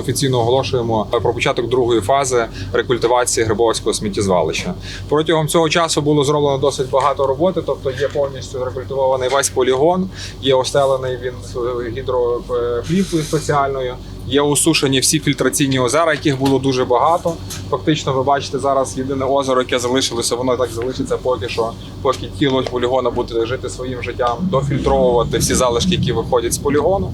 офіційно оголошуємо про початок другої фази рекультивації Грибовського сміттєзвалища. Протягом цього часу було зроблено досить багато роботи, тобто є повністю рекультивований весь полігон, є остелений він гідроплівкою спеціальною. Є усушені всі фільтраційні озера, яких було дуже багато. Фактично, ви бачите зараз єдине озеро, яке залишилося, воно так залишиться поки що, поки тіло полігону буде жити своїм життям, дофільтровувати всі залишки, які виходять з полігону.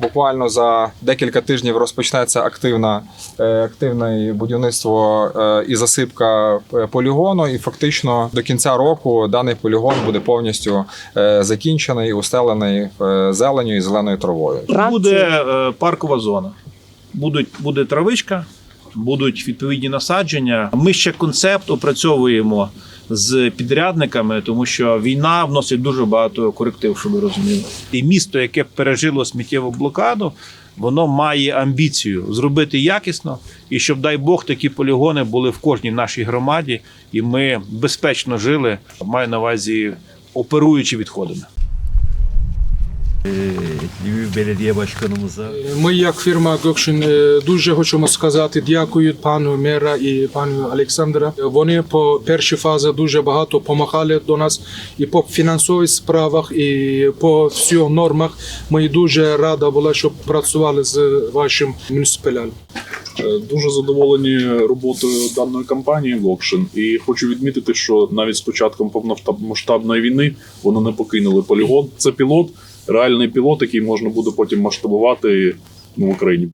Буквально за декілька тижнів розпочнеться активна, е, активне будівництво е, і засипка е, полігону. І фактично до кінця року даний полігон буде повністю закінчений, устелений зеленю і зеленою травою. Буде паркова зона. Будуть, буде травичка, будуть відповідні насадження. Ми ще концепт опрацьовуємо з підрядниками, тому що війна вносить дуже багато коректив, щоб ви розуміли. І місто, яке пережило сміттєву блокаду, воно має амбіцію зробити якісно, і щоб, дай Бог, такі полігони були в кожній нашій громаді, і ми безпечно жили, маю на увазі оперуючи відходами. Lviv belediye başkanımıza Ми, як фірма Гокшин, е, дуже хочемо сказати дякую пану мера і пану Олександра. Вони по першій фазі дуже багато допомагали до нас і по фінансових справах, і по всіх нормах. Ми дуже рада була, щоб працювали з вашим муніципалем. Е, Дуже задоволені роботою даної компанії Вокшин. І хочу відмітити, що навіть з початком повномасштабної війни вони не покинули полігон. Це пілот, реальний пілот, який можна буде потім масштабувати ну, в Україні.